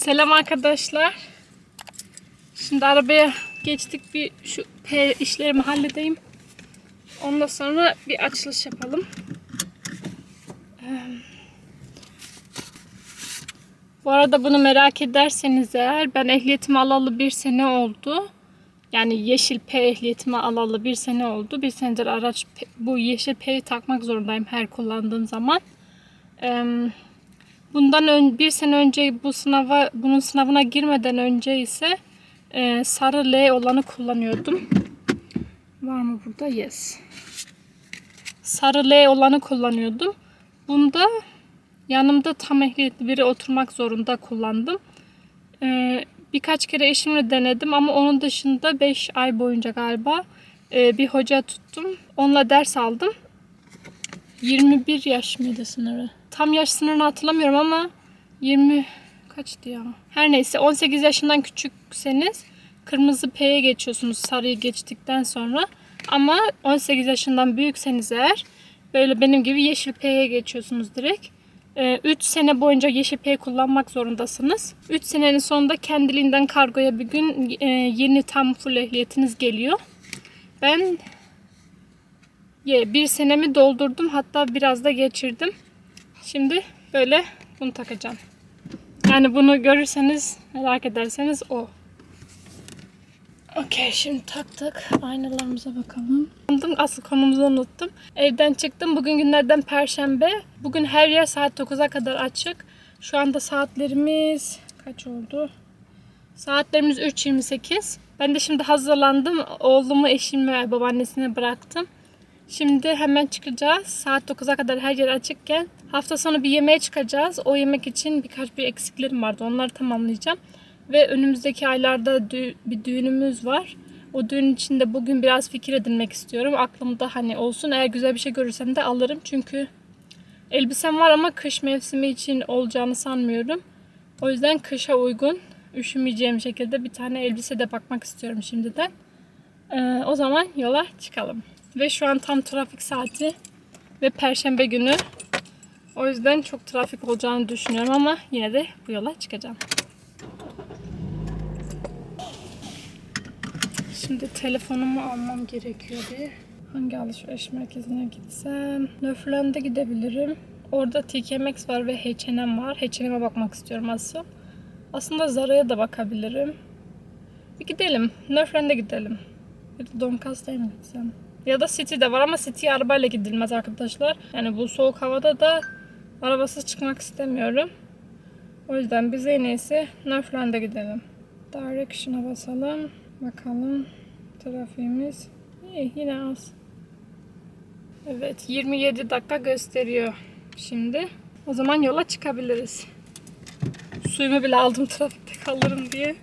Selam arkadaşlar. Şimdi arabaya geçtik bir şu P işlerimi halledeyim. Ondan sonra bir açılış yapalım. Bu arada bunu merak ederseniz eğer ben ehliyetimi alalı bir sene oldu. Yani yeşil P ehliyetimi alalı bir sene oldu. Bir senedir araç bu yeşil P'yi takmak zorundayım her kullandığım zaman. Bundan ön, bir sene önce bu sınava bunun sınavına girmeden önce ise e, sarı L olanı kullanıyordum. Var mı burada? Yes. Sarı L olanı kullanıyordum. Bunda yanımda tam ehliyetli biri oturmak zorunda kullandım. E, birkaç kere eşimle denedim ama onun dışında 5 ay boyunca galiba e, bir hoca tuttum. Onunla ders aldım. 21 yaş mıydı sınırı? Tam yaş sınırını hatırlamıyorum ama 20 kaçtı ya? Her neyse 18 yaşından küçükseniz kırmızı P'ye geçiyorsunuz sarıyı geçtikten sonra. Ama 18 yaşından büyükseniz eğer böyle benim gibi yeşil P'ye geçiyorsunuz direkt. 3 sene boyunca yeşil P kullanmak zorundasınız. 3 senenin sonunda kendiliğinden kargoya bir gün e, yeni tam full ehliyetiniz geliyor. Ben bir senemi doldurdum. Hatta biraz da geçirdim. Şimdi böyle bunu takacağım. Yani bunu görürseniz, merak ederseniz o. Okey şimdi taktık. Aynalarımıza bakalım. Asıl konumuzu unuttum. Evden çıktım. Bugün günlerden perşembe. Bugün her yer saat 9'a kadar açık. Şu anda saatlerimiz kaç oldu? Saatlerimiz 3.28. Ben de şimdi hazırlandım. Oğlumu eşime ve babaannesine bıraktım. Şimdi hemen çıkacağız. Saat 9'a kadar her yer açıkken. Hafta sonu bir yemeğe çıkacağız. O yemek için birkaç bir eksiklerim vardı. Onları tamamlayacağım. Ve önümüzdeki aylarda dü- bir düğünümüz var. O düğün için de bugün biraz fikir edinmek istiyorum. Aklımda hani olsun. Eğer güzel bir şey görürsem de alırım. Çünkü elbisem var ama kış mevsimi için olacağını sanmıyorum. O yüzden kışa uygun, üşümeyeceğim şekilde bir tane elbise de bakmak istiyorum şimdiden. Ee, o zaman yola çıkalım. Ve şu an tam trafik saati ve perşembe günü. O yüzden çok trafik olacağını düşünüyorum ama yine de bu yola çıkacağım. Şimdi telefonumu almam gerekiyor bir. Hangi alışveriş merkezine gitsem? Nöflen'de gidebilirim. Orada TK var ve H&M var. H&M'e bakmak istiyorum asıl. Aslında Zara'ya da bakabilirim. Bir gidelim. Nöflen'de gidelim. Ya da Doncaster'a mı gitsem? Ya da City'de var ama City'ye arabayla gidilmez arkadaşlar. Yani bu soğuk havada da arabasız çıkmak istemiyorum. O yüzden biz en iyisi Northland'a gidelim. Direction'a basalım. Bakalım. Trafiğimiz iyi yine az. Evet 27 dakika gösteriyor şimdi. O zaman yola çıkabiliriz. Suyumu bile aldım trafikte kalırım diye.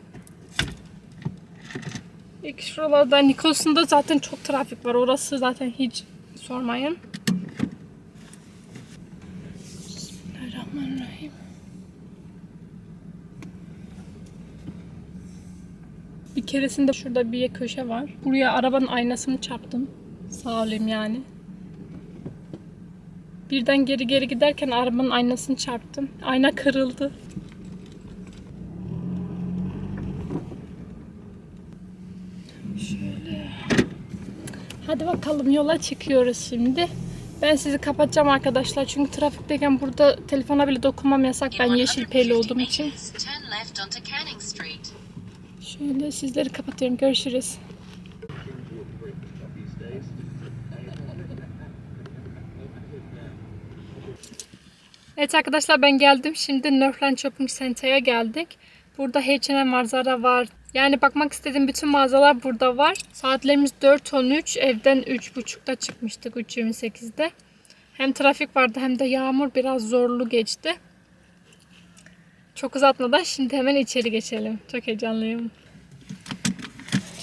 İlk şuralarda Nikos'unda zaten çok trafik var. Orası zaten hiç sormayın. Bismillahirrahmanirrahim. Bir keresinde şurada bir köşe var. Buraya arabanın aynasını çarptım. Sağ olayım yani. Birden geri geri giderken arabanın aynasını çarptım. Ayna kırıldı. Şöyle. Hadi bakalım yola çıkıyoruz şimdi. Ben sizi kapatacağım arkadaşlar çünkü trafikteyken burada telefona bile dokunmam yasak. Ben yeşil peli olduğum için. Şöyle sizleri kapatıyorum. Görüşürüz. Evet arkadaşlar ben geldim. Şimdi Northland Shopping Center'a geldik. Burada H&M var, Zara var. Yani bakmak istediğim bütün mağazalar burada var. Saatlerimiz 4.13. Evden 3.30'da çıkmıştık 3.28'de. Hem trafik vardı hem de yağmur biraz zorlu geçti. Çok uzatmadan şimdi hemen içeri geçelim. Çok heyecanlıyım.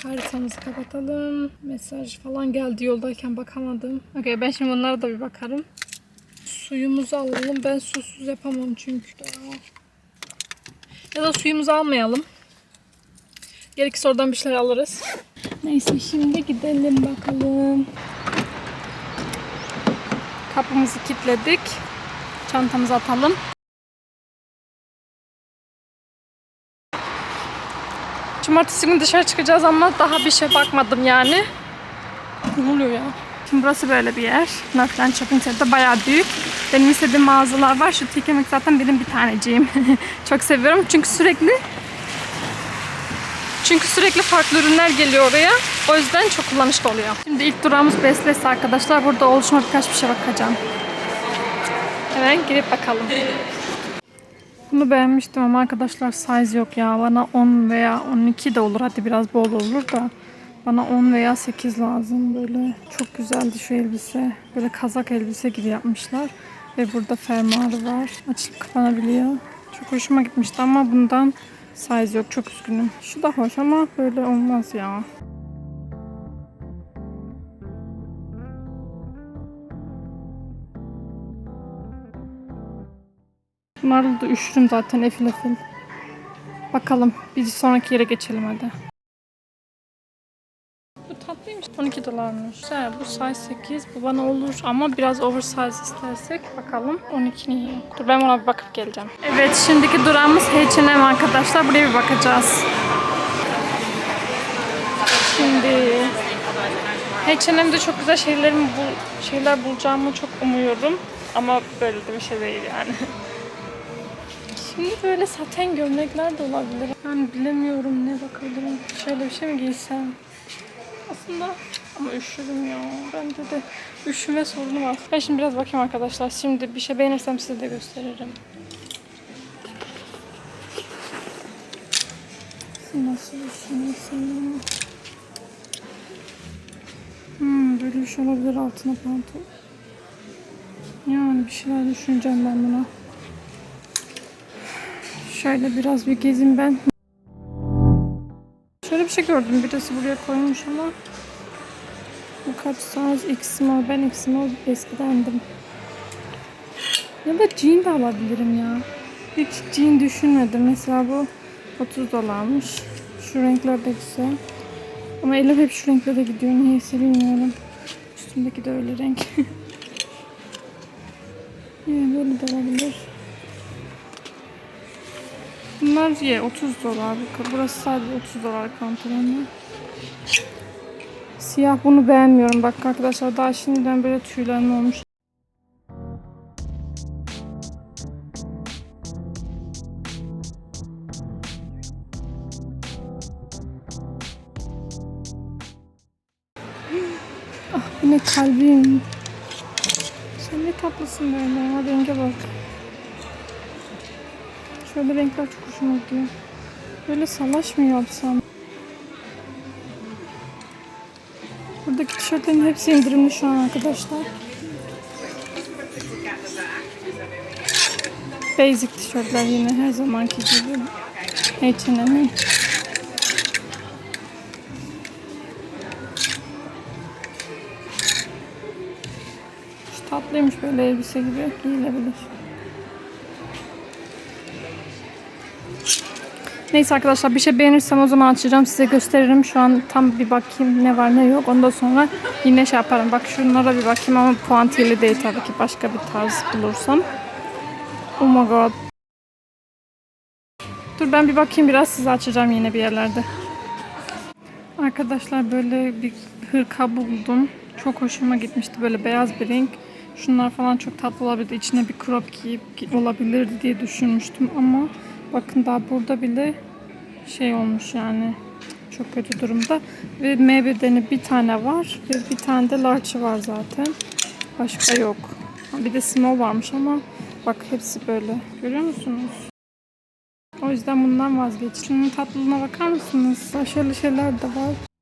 Haritamızı kapatalım. Mesaj falan geldi yoldayken bakamadım. Okey ben şimdi bunlara da bir bakarım. Suyumuzu alalım. Ben susuz yapamam çünkü. Ya da suyumuzu almayalım. Gerekirse oradan bir şeyler alırız. Neyse şimdi gidelim bakalım. Kapımızı kilitledik. Çantamızı atalım. Cumartesi günü dışarı çıkacağız ama daha bir şey bakmadım yani. Ne oluyor ya? Şimdi burası böyle bir yer. Northland Shopping Center bayağı büyük. Benim istediğim mağazalar var. Şu tek yemek zaten benim bir taneciğim. Çok seviyorum çünkü sürekli çünkü sürekli farklı ürünler geliyor oraya. O yüzden çok kullanışlı oluyor. Şimdi ilk durağımız Besles arkadaşlar. Burada oluşuma birkaç bir şey bakacağım. Hemen girip bakalım. Bunu beğenmiştim ama arkadaşlar size yok ya. Bana 10 veya 12 de olur. Hadi biraz bol olur da. Bana 10 veya 8 lazım. Böyle çok güzeldi şu elbise. Böyle kazak elbise gibi yapmışlar. Ve burada fermuarı var. Açılıp kapanabiliyor. Çok hoşuma gitmişti ama bundan size yok. Çok üzgünüm. Şu da hoş ama böyle olmaz ya. Bunlarla da üşürüm zaten efil efil. Bakalım. Bir sonraki yere geçelim hadi. Bu tatlıymış. 12 dolarmış. Güzel. Bu size 8. Bu bana olur ama biraz oversize istersek bakalım. 12 niye? Dur ben ona bir bakıp geleceğim. Evet şimdiki durağımız H&M arkadaşlar. Buraya bir bakacağız. Şimdi H&M'de çok güzel şeylerim bul şeyler bulacağımı çok umuyorum. Ama böyle de bir şey değil yani. Şimdi böyle saten gömlekler de olabilir. Yani bilemiyorum ne bakabilirim. Şöyle bir şey mi giysem? Aslında ama üşürüm ya. Bende de üşüme sorunu var. Ben şimdi biraz bakayım arkadaşlar. Şimdi bir şey beğenirsem size de gösteririm. Nasıl düşünüyorsun? Hmm, böyle bir şey olabilir altına pantolon. Yani bir şeyler düşüneceğim ben buna. Şöyle biraz bir gezin ben. Şöyle bir şey gördüm. Birisi buraya koymuş ama bu kaç size X small. Ben X small eskidendim. Ya da jean de alabilirim ya. Hiç jean düşünmedim. Mesela bu 30 dolarmış. Şu renkler de güzel. Ama elim hep şu renklere gidiyor. Niyeyse bilmiyorum. Üstümdeki de öyle renk. yani böyle de olabilir. Bunlar ye 30 dolar. Burası sadece 30 dolar pantolonu. Siyah bunu beğenmiyorum. Bak arkadaşlar daha şimdiden böyle tüylerim olmuş. Ah bu ne kalbim. Sen ne tatlısın böyle ya. Renge bak. Şöyle renkler çok hoşuma gidiyor. Böyle salaş mı yapsam? Buradaki tişörtlerin hepsi indirimli şu an arkadaşlar. Basic tişörtler yine her zamanki gibi. H&M'in. Şu tatlıymış böyle elbise gibi giyilebilir. Neyse arkadaşlar bir şey beğenirsem o zaman açacağım size gösteririm. Şu an tam bir bakayım ne var ne yok. Ondan sonra yine şey yaparım. Bak şunlara bir bakayım ama puantiyeli değil tabii ki. Başka bir tarz bulursam. Oh my god. Dur ben bir bakayım biraz size açacağım yine bir yerlerde. Arkadaşlar böyle bir hırka buldum. Çok hoşuma gitmişti böyle beyaz bir renk. Şunlar falan çok tatlı olabilirdi. İçine bir crop giyip olabilirdi diye düşünmüştüm ama bakın daha burada bile şey olmuş yani çok kötü durumda. Ve M bedeni bir tane var ve bir tane de large var zaten. Başka yok. Bir de small varmış ama bak hepsi böyle. Görüyor musunuz? O yüzden bundan vazgeçtim. Şunun tatlılığına bakar mısınız? Şöyle şeyler de var.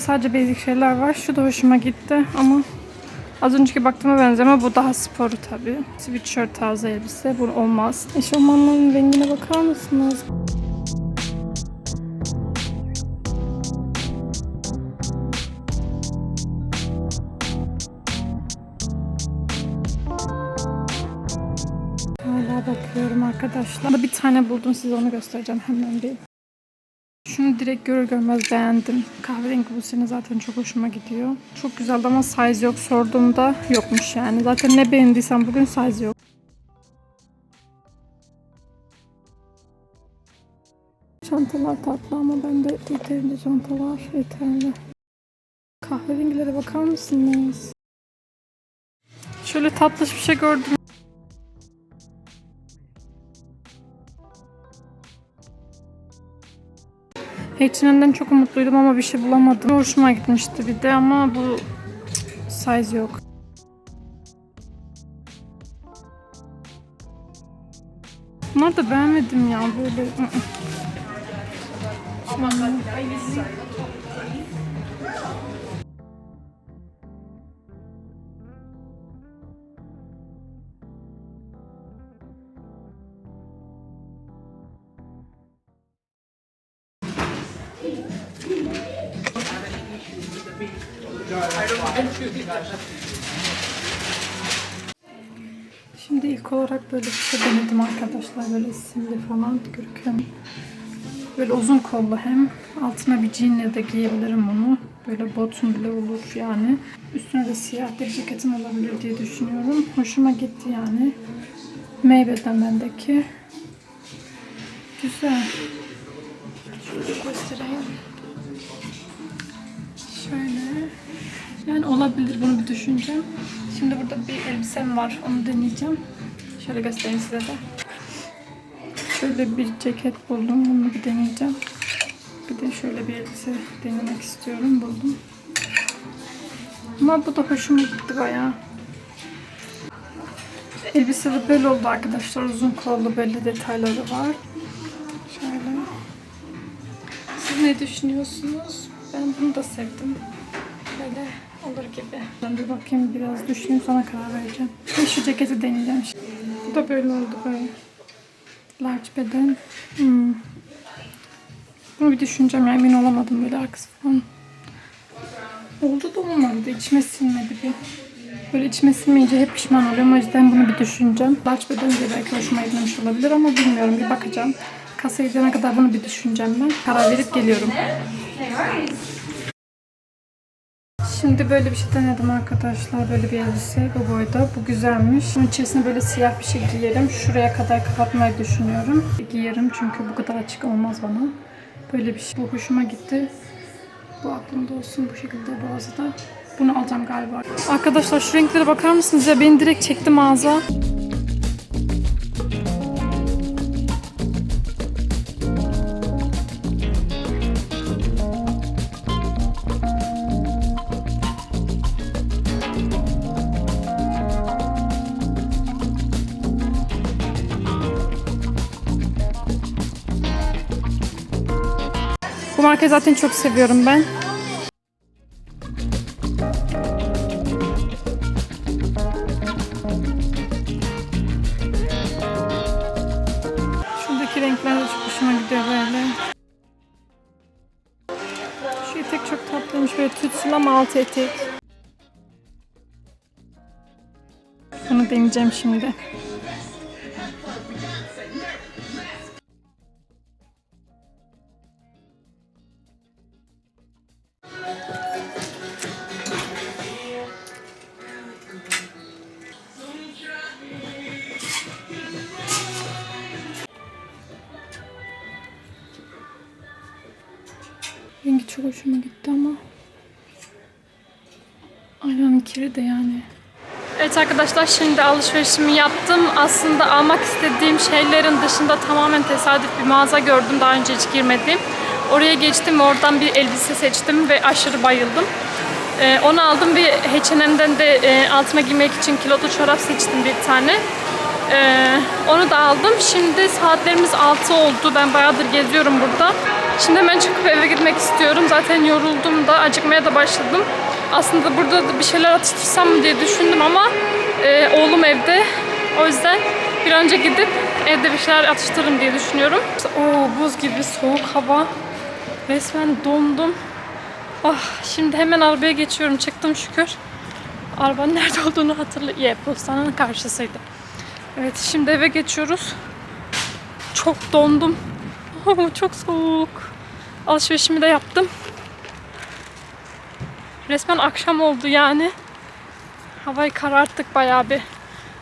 Sadece basic şeyler var. Şu da hoşuma gitti ama Az önceki baktığıma ama bu daha sporu tabii. Sweatshirt tarzı elbise. Bu olmaz. Eşofmanların rengine bakar mısınız? Bakıyorum arkadaşlar. Bir tane buldum size onu göstereceğim hemen bir. Direkt görür görmez beğendim. Kahverengi bu sene zaten çok hoşuma gidiyor. Çok güzeldi ama size yok sorduğumda yokmuş yani. Zaten ne beğendiysem bugün size yok. Çantalar tatlı ama bende yeterince çantalar yeterli. Kahverengilere bakar mısınız? Şöyle tatlış bir şey gördüm. H&M'den çok umutluydum ama bir şey bulamadım. Hoşuma gitmişti bir de ama bu size yok. Bunları da beğenmedim ya böyle. ı-ı. Arkadaşlar. Böyle simli falan görüküyor. Böyle uzun kollu hem altına bir jeanle de giyebilirim onu. Böyle botun bile olur yani. Üstüne de siyah bir ceketim olabilir diye düşünüyorum. Hoşuma gitti yani. Meyveden bendeki. Güzel. Şöyle göstereyim. Şöyle. Yani olabilir bunu bir düşüneceğim. Şimdi burada bir elbisem var. Onu deneyeceğim. Şöyle göstereyim size de. Şöyle bir ceket buldum. Bunu bir deneyeceğim. Bir de şöyle bir elbise denemek istiyorum. Buldum. Ama bu da hoşuma gitti bayağı. Elbise de böyle oldu arkadaşlar. Uzun kollu böyle detayları var. Şöyle. Siz ne düşünüyorsunuz? Ben bunu da sevdim. Böyle olur gibi. Ben bir bakayım biraz düşüneyim sonra karar vereceğim. Ve şu ceketi deneyeceğim. Bu da böyle oldu böyle. Large beden. Hmm. Bunu bir düşüneceğim ya emin olamadım böyle arkası falan. Oldu da olmadı. İçime sinmedi bir. Böyle içime sinmeyince hep pişman oluyorum. O yüzden bunu bir düşüneceğim. Large beden de belki hoşuma gitmemiş olabilir ama bilmiyorum. Bir bakacağım. Kasaya gidene kadar bunu bir düşüneceğim ben. Karar verip geliyorum. Şimdi böyle bir şey denedim arkadaşlar. Böyle bir elbise bu boyda. Bu güzelmiş. Bunun içerisine böyle siyah bir şey giyerim. Şuraya kadar kapatmayı düşünüyorum. Giyerim çünkü bu kadar açık olmaz bana. Böyle bir şey. Bu hoşuma gitti. Bu aklımda olsun bu şekilde boğazı da. Bunu alacağım galiba. Arkadaşlar şu renklere bakar mısınız ya? Beni direkt çekti mağaza. Markayı zaten çok seviyorum ben. Şuradaki renkler de çok hoşuma gidiyor böyle. Şu etek çok tatlıymış böyle tütsül ama altı etek. Bunu deneyeceğim şimdi. Arkadaşlar şimdi alışverişimi yaptım. Aslında almak istediğim şeylerin dışında tamamen tesadüf bir mağaza gördüm. Daha önce hiç girmediğim. Oraya geçtim oradan bir elbise seçtim ve aşırı bayıldım. Ee, onu aldım bir H&M'den de e, altına giymek için kilotlu çorap seçtim bir tane. Ee, onu da aldım. Şimdi saatlerimiz 6 oldu. Ben bayağıdır geziyorum burada. Şimdi hemen çıkıp eve gitmek istiyorum. Zaten yoruldum da acıkmaya da başladım. Aslında burada da bir şeyler atıştırsam mı diye düşündüm ama e, oğlum evde. O yüzden bir önce gidip evde bir şeyler atıştırırım diye düşünüyorum. Oo buz gibi soğuk hava. Resmen dondum. Ah şimdi hemen arabaya geçiyorum. Çıktım şükür. Arabanın nerede olduğunu hatırlıyorum. Yeah, postanın karşısıydı. Evet şimdi eve geçiyoruz. Çok dondum. Oh, çok soğuk. Alışverişimi de yaptım. Resmen akşam oldu yani. Havayı kararttık bayağı bir.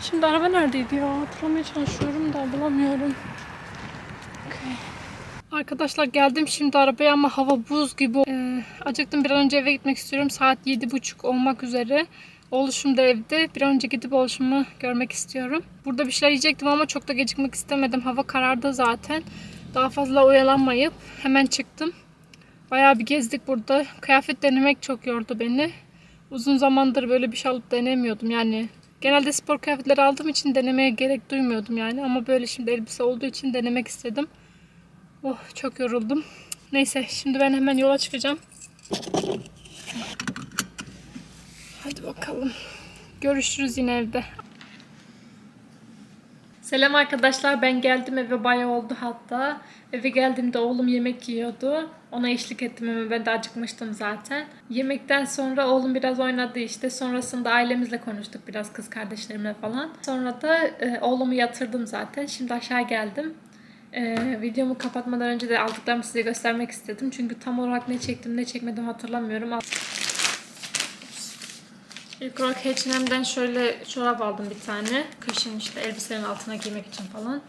Şimdi araba neredeydi ya? Hatırlamaya çalışıyorum da bulamıyorum. Okey. Arkadaşlar geldim şimdi arabaya ama hava buz gibi. Ee, acıktım bir an önce eve gitmek istiyorum. Saat yedi buçuk olmak üzere. Oluşum da evde. Bir an önce gidip oluşumu görmek istiyorum. Burada bir şeyler yiyecektim ama çok da gecikmek istemedim. Hava karardı zaten. Daha fazla oyalanmayıp hemen çıktım. Bayağı bir gezdik burada. Kıyafet denemek çok yordu beni. Uzun zamandır böyle bir şey alıp denemiyordum. Yani genelde spor kıyafetleri aldığım için denemeye gerek duymuyordum yani. Ama böyle şimdi elbise olduğu için denemek istedim. Oh çok yoruldum. Neyse şimdi ben hemen yola çıkacağım. Hadi bakalım. Görüşürüz yine evde. Selam arkadaşlar ben geldim eve bayağı oldu hatta. Eve geldiğimde oğlum yemek yiyordu. Ona eşlik ettim ama ben de acıkmıştım zaten. Yemekten sonra oğlum biraz oynadı işte. Sonrasında ailemizle konuştuk biraz kız kardeşlerimle falan. Sonra da e, oğlumu yatırdım zaten. Şimdi aşağı geldim. E, videomu kapatmadan önce de aldıklarımı size göstermek istedim. Çünkü tam olarak ne çektim ne çekmedim hatırlamıyorum. İlk olarak H&M'den şöyle çorap aldım bir tane. Kışın işte elbiselerin altına giymek için falan.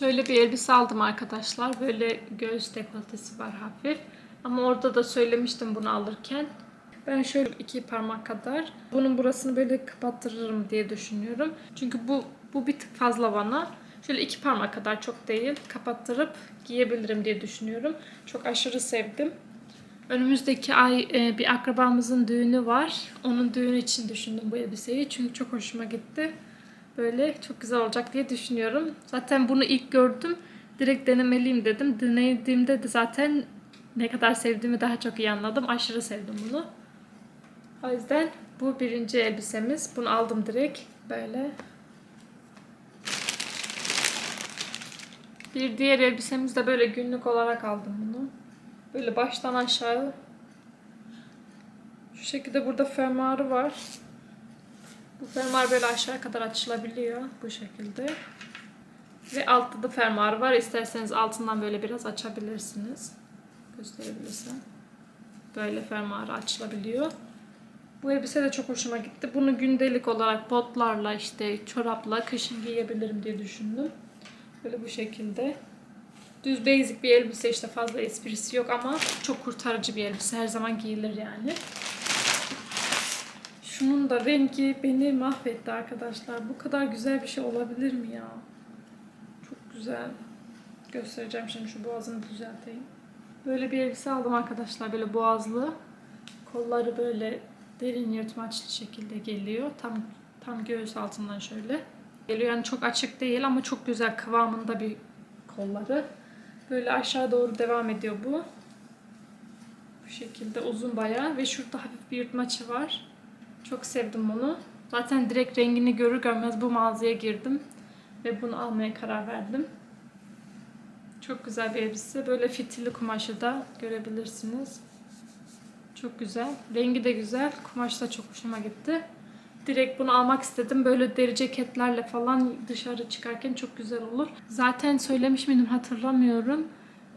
Şöyle bir elbise aldım arkadaşlar. Böyle göğüs dekoltesi var hafif. Ama orada da söylemiştim bunu alırken. Ben şöyle iki parmak kadar bunun burasını böyle kapattırırım diye düşünüyorum. Çünkü bu bu bir tık fazla bana. Şöyle iki parmak kadar çok değil kapattırıp giyebilirim diye düşünüyorum. Çok aşırı sevdim. Önümüzdeki ay e, bir akrabamızın düğünü var. Onun düğünü için düşündüm bu elbiseyi. Çünkü çok hoşuma gitti. Böyle çok güzel olacak diye düşünüyorum. Zaten bunu ilk gördüm. Direkt denemeliyim dedim. Denediğimde de zaten ne kadar sevdiğimi daha çok iyi anladım. Aşırı sevdim bunu. O yüzden bu birinci elbisemiz. Bunu aldım direkt. Böyle. Bir diğer elbisemiz de böyle günlük olarak aldım bunu. Böyle baştan aşağı. Şu şekilde burada fermuarı var. Bu fermuar böyle aşağı kadar açılabiliyor bu şekilde. Ve altta da fermuarı var. İsterseniz altından böyle biraz açabilirsiniz. Gösterebilirsem. Böyle fermuarı açılabiliyor. Bu elbise de çok hoşuma gitti. Bunu gündelik olarak botlarla işte çorapla kışın giyebilirim diye düşündüm. Böyle bu şekilde. Düz basic bir elbise işte fazla esprisi yok ama çok kurtarıcı bir elbise. Her zaman giyilir yani. Şunun da rengi beni mahvetti arkadaşlar. Bu kadar güzel bir şey olabilir mi ya? Çok güzel. Göstereceğim şimdi şu boğazını düzelteyim. Böyle bir elbise aldım arkadaşlar. Böyle boğazlı. Kolları böyle derin yırtmaçlı şekilde geliyor. Tam tam göğüs altından şöyle. Geliyor yani çok açık değil ama çok güzel kıvamında bir kolları. Böyle aşağı doğru devam ediyor bu. Bu şekilde uzun bayağı ve şurada hafif bir yırtmaçı var. Çok sevdim bunu. Zaten direkt rengini görür görmez bu mağazaya girdim ve bunu almaya karar verdim. Çok güzel bir elbise. Böyle fitili kumaşı da görebilirsiniz. Çok güzel. Rengi de güzel. Kumaş da çok hoşuma gitti. Direkt bunu almak istedim. Böyle deri ceketlerle falan dışarı çıkarken çok güzel olur. Zaten söylemiş miydim hatırlamıyorum.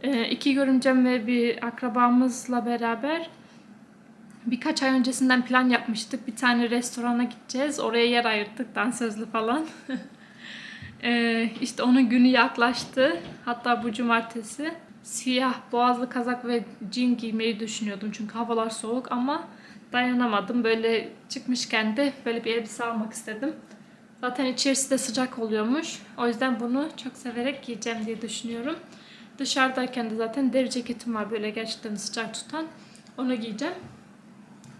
Ee, iki görümcem ve bir akrabamızla beraber birkaç ay öncesinden plan yapmıştık. Bir tane restorana gideceğiz. Oraya yer ayırttık dansözlü falan. ee, işte onun günü yaklaştı. Hatta bu cumartesi. Siyah boğazlı kazak ve jean giymeyi düşünüyordum. Çünkü havalar soğuk ama dayanamadım. Böyle çıkmışken de böyle bir elbise almak istedim. Zaten içerisi de sıcak oluyormuş. O yüzden bunu çok severek giyeceğim diye düşünüyorum. Dışarıdayken de zaten deri ceketim var böyle gerçekten sıcak tutan. Onu giyeceğim.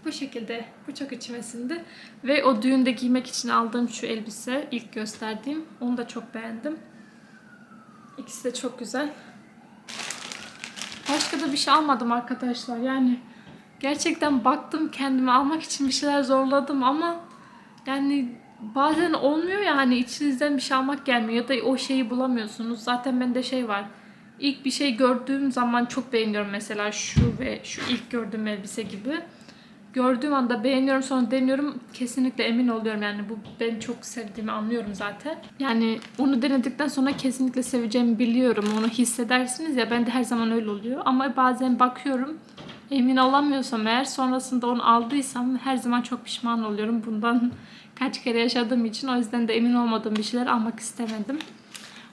Bu şekilde. İçime sindi. Ve o düğünde giymek için aldığım şu elbise ilk gösterdiğim. Onu da çok beğendim. İkisi de çok güzel. Başka da bir şey almadım arkadaşlar. Yani gerçekten baktım kendime almak için bir şeyler zorladım ama yani bazen olmuyor ya hani içinizden bir şey almak gelmiyor ya da o şeyi bulamıyorsunuz. Zaten bende şey var. İlk bir şey gördüğüm zaman çok beğeniyorum mesela şu ve şu ilk gördüğüm elbise gibi. Gördüğüm anda beğeniyorum sonra deniyorum kesinlikle emin oluyorum yani bu ben çok sevdiğimi anlıyorum zaten. Yani onu denedikten sonra kesinlikle seveceğimi biliyorum onu hissedersiniz ya ben de her zaman öyle oluyor ama bazen bakıyorum emin olamıyorsam eğer sonrasında onu aldıysam her zaman çok pişman oluyorum bundan kaç kere yaşadığım için o yüzden de emin olmadığım bir şeyler almak istemedim.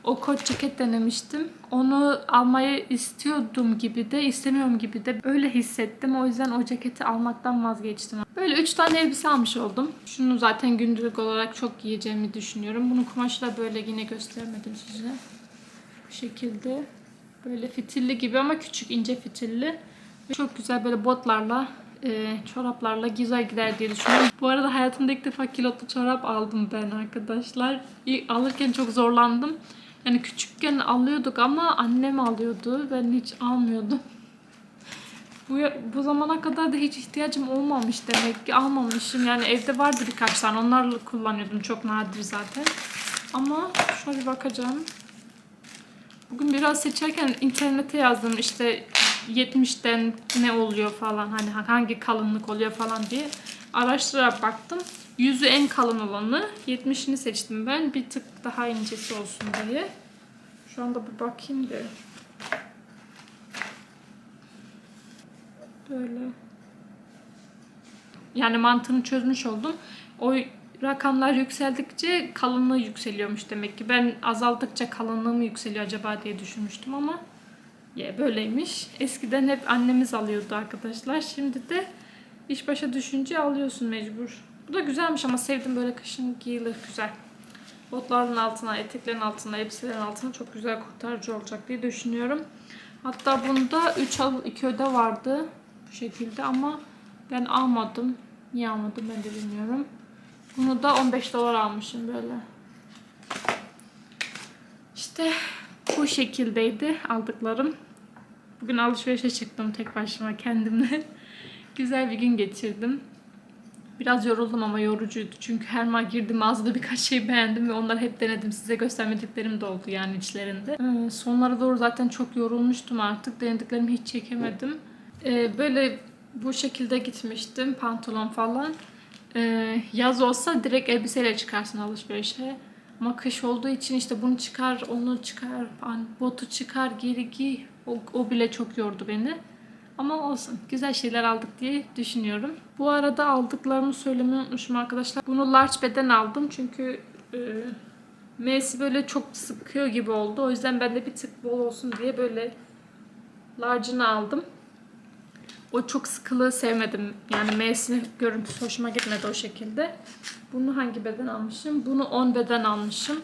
O kot ceket denemiştim. Onu almayı istiyordum gibi de istemiyorum gibi de öyle hissettim. O yüzden o ceketi almaktan vazgeçtim. Böyle 3 tane elbise almış oldum. Şunu zaten günlük olarak çok giyeceğimi düşünüyorum. Bunun kumaşı da böyle yine göstermedim size. Bu şekilde. Böyle fitilli gibi ama küçük ince fitilli. Çok güzel böyle botlarla e, çoraplarla güzel gider diye düşünüyorum. Bu arada hayatımda ilk defa kilotlu çorap aldım ben arkadaşlar. İlk alırken çok zorlandım. Yani küçükken alıyorduk ama annem alıyordu. Ben hiç almıyordum. Bu, bu zamana kadar da hiç ihtiyacım olmamış demek ki. Almamışım. Yani evde vardı birkaç tane. Onlarla kullanıyordum. Çok nadir zaten. Ama bir bakacağım. Bugün biraz seçerken internete yazdım işte 70'ten ne oluyor falan hani hangi kalınlık oluyor falan diye araştırarak baktım. Yüzü en kalın olanı 70'ini seçtim ben bir tık daha incesi olsun diye. Şu anda bir bakayım da. Böyle. Yani mantığını çözmüş oldum. O rakamlar yükseldikçe kalınlığı yükseliyormuş demek ki. Ben azaldıkça kalınlığı mı yükseliyor acaba diye düşünmüştüm ama ya böyleymiş. Eskiden hep annemiz alıyordu arkadaşlar. Şimdi de iş başa düşünce alıyorsun mecbur. Bu da güzelmiş ama sevdim böyle kışın giyilir güzel. Botların altına, eteklerin altına, elbiselerin altına çok güzel kurtarıcı olacak diye düşünüyorum. Hatta bunda 3 al 2 öde vardı bu şekilde ama ben almadım. Niye almadım ben de bilmiyorum. Bunu da 15 dolar almışım böyle. İşte bu şekildeydi aldıklarım. Bugün alışverişe çıktım tek başıma kendimle. Güzel bir gün geçirdim. Biraz yoruldum ama yorucuydu. Çünkü her ma girdim mağazada birkaç şey beğendim ve onları hep denedim. Size göstermediklerim de oldu yani içlerinde. Ee, sonlara doğru zaten çok yorulmuştum artık. Denediklerimi hiç çekemedim. Ee, böyle bu şekilde gitmiştim. Pantolon falan. Ee, yaz olsa direkt elbiseyle çıkarsın alışverişe. Ama kış olduğu için işte bunu çıkar, onu çıkar, an- botu çıkar, geri giy. O, o bile çok yordu beni. Ama olsun. Güzel şeyler aldık diye düşünüyorum. Bu arada aldıklarımı söylemeyi unutmuşum arkadaşlar. Bunu large beden aldım çünkü e, M'si böyle çok sıkıyor gibi oldu. O yüzden ben de bir tık bol olsun diye böyle large'ını aldım. O çok sıkılığı sevmedim. Yani M'sini görüntüsü hoşuma gitmedi o şekilde. Bunu hangi beden almışım? Bunu 10 beden almışım.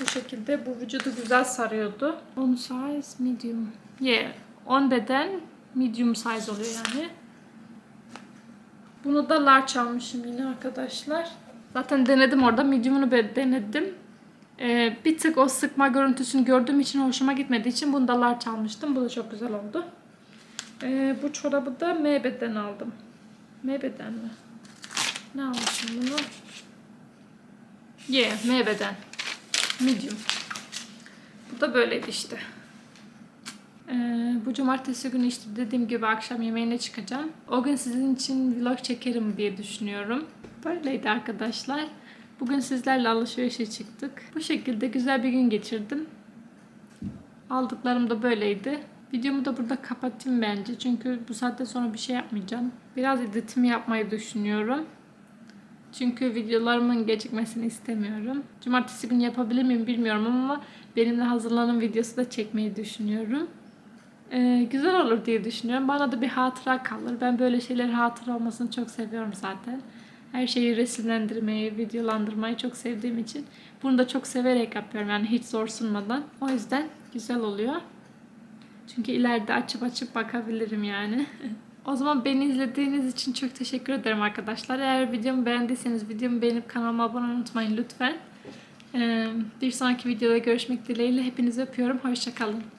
Bu şekilde bu vücudu güzel sarıyordu. 10 size medium. Yeah. 10 beden medium size oluyor yani. Bunu da large almışım yine arkadaşlar. Zaten denedim orada. Medium'unu denedim. Ee, bir tık o sıkma görüntüsünü gördüğüm için hoşuma gitmediği için bunu da large almıştım. Bu da çok güzel oldu. Ee, bu çorabı da M beden aldım. M beden mi? Ne almışım bunu? Yeah, M beden. Medium. Bu da böyleydi işte. Ee, bu cumartesi günü işte dediğim gibi akşam yemeğine çıkacağım. O gün sizin için vlog çekerim diye düşünüyorum. Böyleydi arkadaşlar. Bugün sizlerle alışverişe çıktık. Bu şekilde güzel bir gün geçirdim. Aldıklarım da böyleydi. Videomu da burada kapatayım bence. Çünkü bu saatten sonra bir şey yapmayacağım. Biraz editimi yapmayı düşünüyorum. Çünkü videolarımın gecikmesini istemiyorum. Cumartesi günü yapabilir miyim bilmiyorum ama benimle hazırlanan videosu da çekmeyi düşünüyorum. Ee, güzel olur diye düşünüyorum. Bana da bir hatıra kalır. Ben böyle şeyler hatıra olmasını çok seviyorum zaten. Her şeyi resimlendirmeyi, videolandırmayı çok sevdiğim için bunu da çok severek yapıyorum. Yani hiç zor sunmadan. O yüzden güzel oluyor. Çünkü ileride açıp açıp bakabilirim yani. o zaman beni izlediğiniz için çok teşekkür ederim arkadaşlar. Eğer videomu beğendiyseniz videomu beğenip kanalıma abone olmayı unutmayın lütfen. Ee, bir sonraki videoda görüşmek dileğiyle hepinizi öpüyorum. Hoşçakalın.